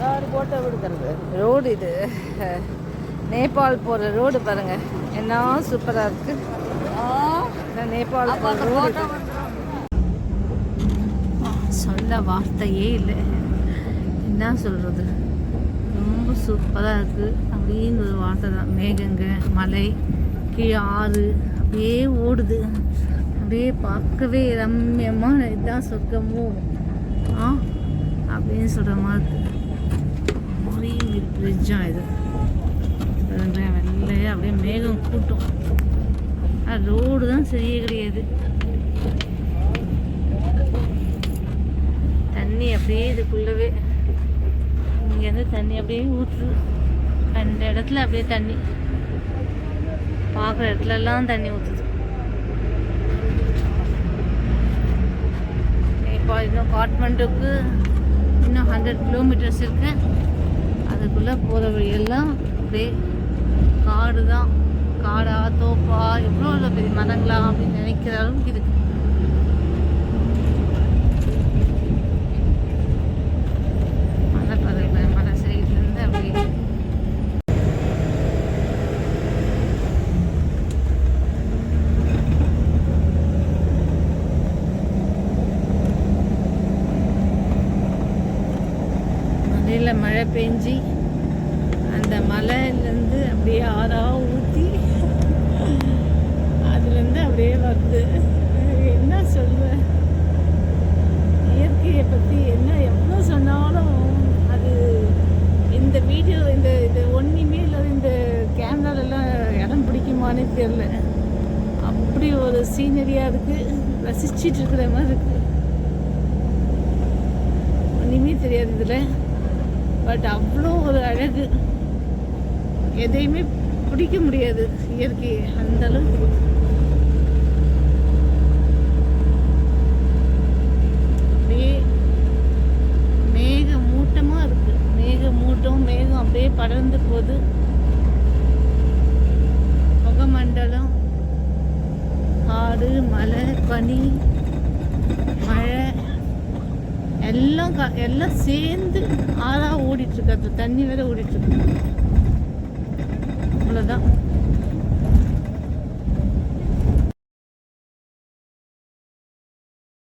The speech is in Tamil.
யார் போட்டோ எடுக்கிறது. ரோடு இது. நேபாள் போகிற ரோடு பாருங்க. என்ன சூப்பராக இருக்கு. இதான் நேபாள் போகிற ரோடு சொல்ல வார்த்தையே இல்லை. என்ன சொல்கிறது ரொம்ப சூப்பராக இருக்குது அப்படின்னு ஒரு வார்த்தை தான். மேகங்க மலை கீழே ஆறு. அப்படியே ஓடுது. அப்படியே பார்க்கவே ரம்யமான இதுதான் சொர்க்கமோ. ஆ அப்படின்னு சொல்கிற மாதிரி? மரீன் இது. பாருங்களேன் வெள்ளையே அப்படியே மேகம் கூட்டம். ரோடு தான் சரியே கிடையாது. தண்ணி அப்படியே இதுக்குள்ளவே இங்கேருந்து தண்ணி அப்படியே ஊற்றுது அந்த இடத்துல அப்படியே தண்ணி. பார்க்குற இடத்துலலாம் தண்ணி ஊற்றுது இப்போ இன்னும் காட்மண்டுக்கு ஹண்ட்ரட் கிலோமீட்டர்ஸ் இருக்கு. அதுக்குள்ளே போகிற வழியெல்லாம் அப்படியே காடு தான் காடா தோப்பா எவ்வளோ பெரிய மரங்களா அப்படின்னு நினைக்கிற அளவுக்கு இருக்குது மலை பறவை மலை சைட்லேருந்து அப்படியே மலையில் மழை பெஞ்சி அந்த மலையிலேருந்து அப்படியே ஆறாக ஊற்றி அதுலேருந்து அப்படியே வருது என்ன சொல்வேன் இயற்கையை பற்றி என்ன எவ்வளோ சொன்னாலும் அது இந்த வீடியோ இந்த இது ஒன்றுமே இல்லை இந்த கேமராலெல்லாம் இடம் பிடிக்குமானே தெரில அப்படி ஒரு சீனரியாக இருக்குது ரசிச்சிட்டு இருக்கிற மாதிரி இருக்குது ஒன்றுமே தெரியாது இதில். பட் அவ்வளோ ஒரு அழகு. எதையுமே பிடிக்க முடியாது இயற்கையை அந்த அளவுக்கு. அப்படியே மேக மூட்டமாக இருக்கு. மேக மூட்டம் மேகம் அப்படியே படர்ந்து போகுது. முகமண்டலம் காடு மலை பனி மழை எல்லாம் க- எல்லாம் சேர்ந்து ஆறா ஓடிட்டு இருக்கு. அந்த தண்ணி வேற ஓடிட்டுருக்கு அவ்வளோதான்